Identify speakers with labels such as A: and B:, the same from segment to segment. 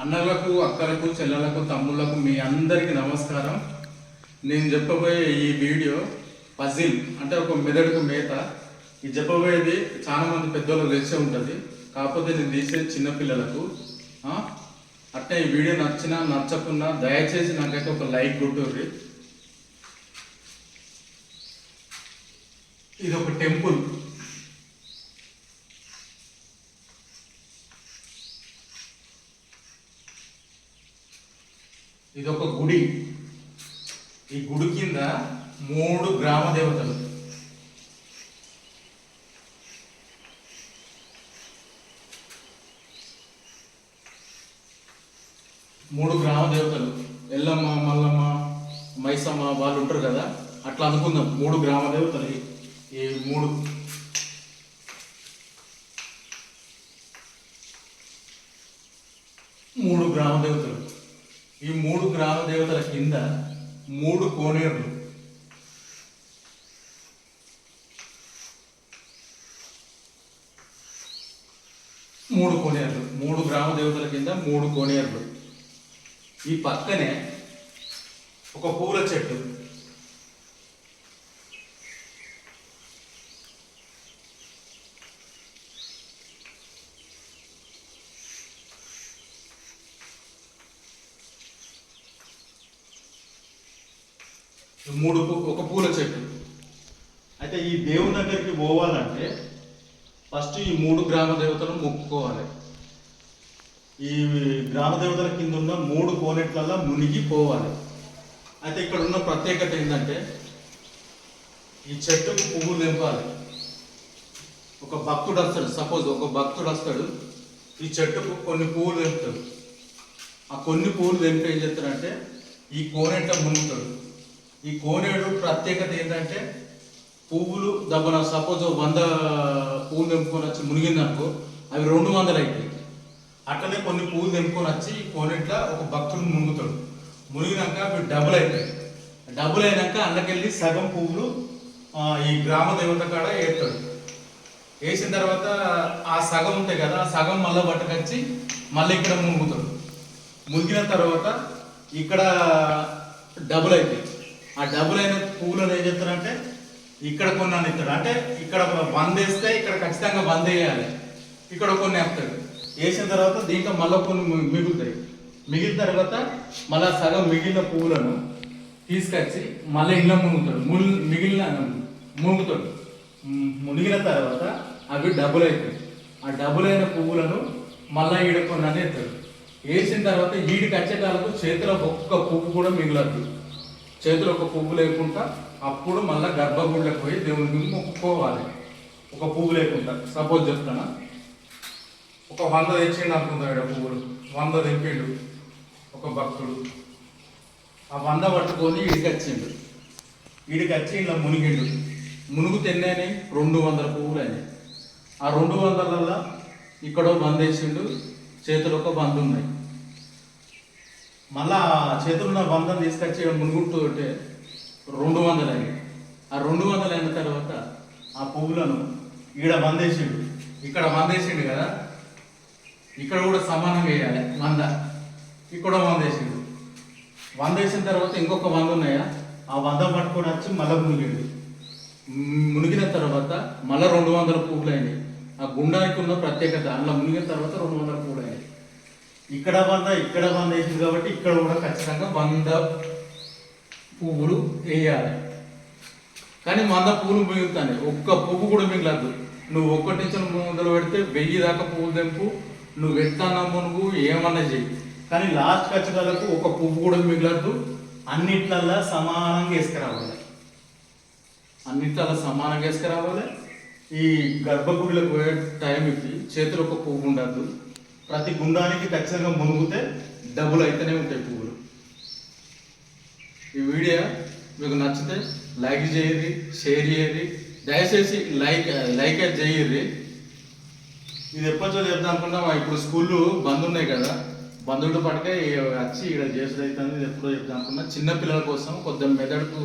A: అన్నలకు అక్కలకు చెల్లెలకు తమ్ముళ్ళకు మీ అందరికీ నమస్కారం. నేను చెప్పబోయే ఈ వీడియో పజిల్ అంటే ఒక మెదడుకు మేత. ఇది చెప్పబోయేది చాలా మంది పెద్దోళ్ళకి తెలిసే ఉంటుంది. కాకపోతే నేను తీసేది చిన్నపిల్లలకు ఆ? ఈ వీడియో నచ్చినా నచ్చకున్నా దయచేసి నాకైతే ఒక లైక్ కొట్టుర్రి ఇది ఒక టెంపుల్. ఇది ఒక గుడి. ఈ గుడి కింద మూడు గ్రామ దేవతలు. మూడు గ్రామ దేవతలు. ఎల్లమ్మ మల్లమ్మ మైసమ్మ వాళ్ళు ఉంటారు కదా? అట్లా అనుకుందాం. మూడు గ్రామ దేవతలు. ఈ- మూడు. మూడు గ్రామ దేవతలు. ఈ మూడు గ్రామ దేవతల కింద మూడు కోనేరులు. మూడు కోనేరులు. మూడు గ్రామ దేవతల కింద మూడు కోనేరులు. ఈ పక్కనే ఒక పూల చెట్టు. మూడు పూ- ఒక పూల చెట్టు. అయితే ఈ దేవుని దగ్గరికి పోవాలంటే ఫస్ట్ ఈ మూడు గ్రామ దేవతలు మొక్కుకోవాలి. ఈ గ్రామ దేవతల కింద ఉన్న మూడు కోనెట్లలో మునిగిపోవాలి అయితే ఇక్కడ ఉన్న ప్రత్యేకత ఏంటంటే ఈ చెట్టుకు పువ్వులు నింపాలి. ఒక భక్తుడు వస్తాడు సపోజ్ ఒక భక్తుడు వస్తాడు ఈ చెట్టుకు కొన్ని పువ్వులు నింపుతాడు. ఆ కొన్ని పువ్వులు నింపి ఏం చేస్తాడంటే ఈ కోనెట్ల మునుగుతాడు. ఈ కోనేడు ప్రత్యేకత ఏంటంటే పువ్వులు దబ్బన సపోజ్ వంద పువ్వులు తెంపుకొని వచ్చి మునిగిందనుకో అవి రెండు వందలు అవుతాయి అట్లనే కొన్ని పువ్వులు తెంపుకొని వచ్చి ఈ కోనేట్ల ఒక భక్తుడు మునుగుతాడు. మునిగినాక అవి డబుల్ అవుతాయి డబుల్ అయినాక అందుకెళ్ళి సగం పువ్వులు ఈ గ్రామ దేవత కాడ వేస్తాడు వేసిన తర్వాత ఆ సగం ఉంటాయి కదా ఆ సగం మళ్ళీ పట్టుకొచ్చి మళ్ళీ ఇక్కడ మునుగుతాడు. మునిగిన తర్వాత ఇక్కడ డబుల్ అవుతాయి ఆ డబుల్ అయిన పువ్వులను ఏం చేస్తారంటే ఇక్కడ కొన్ని అని ఇస్తాడు అంటే ఇక్కడ బంద్ వేస్తే ఇక్కడ ఖచ్చితంగా బంద్ వేయాలి. ఇక్కడ కొన్ని వేస్తాడు వేసిన తర్వాత దీంట్లో మళ్ళీ కొన్ని మిగులుతాయి. మిగిలిన తర్వాత మళ్ళీ సగం మిగిలిన పువ్వులను తీసుకొచ్చి మళ్ళీ ఇంట్లో మునుగుతాడు. ముల్ మిగిలిన మునుగుతాడు. మునిగిన తర్వాత అవి డబుల్ అవుతాయి ఆ డబ్బులైన పువ్వులను మళ్ళీ ఈడ కొన్ని అని వేసిన తర్వాత ఈడికి వచ్చేకాలకు చేతిలో ఒక్క పువ్వు కూడా మిగలద్దు చేతిలో ఒక పువ్వు లేకుండా అప్పుడు మళ్ళీ గర్భగుడిలోకి పోయి దేవునికి మొక్కుకోవాలి. ఒక పువ్వు లేకుండా. సపోజ్ చెప్తానా ఒక వంద తెచ్చిండు అనుకుంటాడు పువ్వులు. వంద తెప్పిండు ఒక భక్తుడు. ఆ వంద పట్టుకొని ఇడికొచ్చిండు. వచ్చిండు వచ్చి ఇలా మునిగిండు. మునుగు తిన్నాయని రెండు వందల పువ్వులు అయినాయి ఆ రెండు వందలల్లో ఇక్కడో వంద వేసిండు చేతులు ఒక వంద ఉన్నాయి మళ్ళా ఆ బంధం ఉన్న తీసుకొచ్చి ఈడ మునుగుంటూ ఉంటే రెండు వందలు అయినాయి ఆ రెండు వందలు అయిన తర్వాత ఆ పువ్వులను ఈడ వందేసిండు ఇక్కడ వందేసిండు కదా? ఇక్కడ కూడా సమానంగా వేయాలి వంద. ఇక్కడ వంద వేసిండు తర్వాత ఇంకొక వంద ఉన్నాయా? ఆ వంద పట్టుకొని వచ్చి మళ్ళీ మునిగిండు. మునిగిన తర్వాత మళ్ళీ రెండు వందల పువ్వులు అయినాయి. ఆ గుండానికి ఉన్న ప్రత్యేకత అందులో మునిగిన తర్వాత రెండు వందల పువ్వులు అయినాయి. ఇక్కడ వంద ఇక్కడ వంద వేసింది కాబట్టి ఇక్కడ కూడా ఖచ్చితంగా వంద పువ్వులు వేయాలి. కానీ వంద పువ్వులు మిగులుతాయి. ఒక్క పువ్వు కూడా మిగలదు. నువ్వు ఒక్కటి నుంచి మొదలు పెడితే వెయ్యి దాకా పువ్వులు తెంపు. నువ్వు ఎత్తన్న మునుగు ఏమన్నా చెయ్యి. కానీ లాస్ట్ ఖచ్చితాలకు ఒక పువ్వు కూడా మిగలద్దు అన్నిట్లల్లా సమానంగా వేసుకురావాలి. అన్నిట్లల్లా సమానంగా వేసుకురావాలి. ఈ గర్భగుడిలో పోయే టైంకి చేతిలో ఒక పువ్వు ఉండద్దు ప్రతి గుండానికి ఖచ్చితంగా మునుగుతే డబ్బులు అయితేనే ఉంటాయి పువ్వులు. ఈ వీడియో మీకు నచ్చితే లైక్ చేయరి షేర్ చేయరి దయచేసి లైక్ లైక్ చేయరి ఇది ఎప్పటితో చెప్తా అనుకున్నా ఇప్పుడు స్కూళ్ళు బంద్ ఉన్నాయి కదా. బంద్ ఉంటే పట్టుకే వచ్చి ఇక్కడ చేసేది అవుతుంది ఇది ఎప్పుడో చెప్తా అనుకున్నా. చిన్న పిల్లల కోసం కొద్దిగా మెదడుకు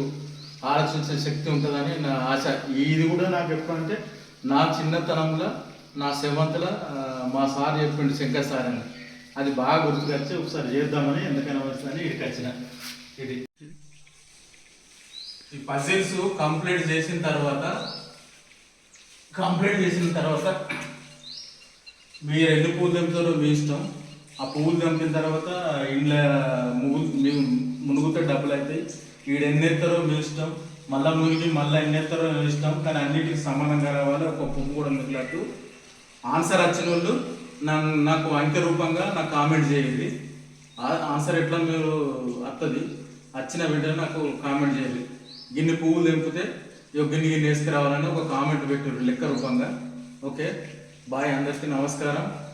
A: ఆలోచించే శక్తి ఉంటుందని నా ఆశ. ఇది కూడా నాకు ఎప్పుడంటే నా చిన్నతనంలో నా సెవెంత్లో మా సార్ చెప్పిండు శంకర్ సార్ అని. అది బాగా గుర్తుకొచ్చి ఒకసారి చేద్దామని ఎందుకైనా వస్తుందని ఇక్కడికి వచ్చిన. ఇది. ఈ పజిల్స్ కంప్లీట్ చేసిన తర్వాత కంప్లీట్ చేసిన తర్వాత మీరు ఎన్ని పూలు తెంపుతారో మీ ఇష్టం. ఆ పువ్వులు తెంపిన తర్వాత ఇంట్లో ముగ్గులు మేము మునుగుతే డబ్బులు అవుతాయి. ఈడ ఎన్ని ఎత్తారో మీ ఇష్టం. మళ్ళీ మునిగి మళ్ళీ ఎన్ని ఎత్తారో మీ ఇష్టం. కానీ అన్నిటికి సమానంగా రావాలి. ఒక పువ్వు కూడా మిగిలినట్టు ఆన్సర్ వచ్చిన వాళ్ళు నన్ను నాకు అంకె రూపంగా నాకు కామెంట్ చేయండి. ఆన్సర్ ఎట్లా మీరు వస్తుంది వచ్చిన వెంటనే నాకు కామెంట్ చేయండి. గిన్ని పువ్వులు తెంపితే ఇగో గిన్ని గిన్ని వేసుకురావాలని ఒక కామెంట్ పెట్టారు లెక్క రూపంగా. ఓకే? బాయ్ అందరికీ నమస్కారం.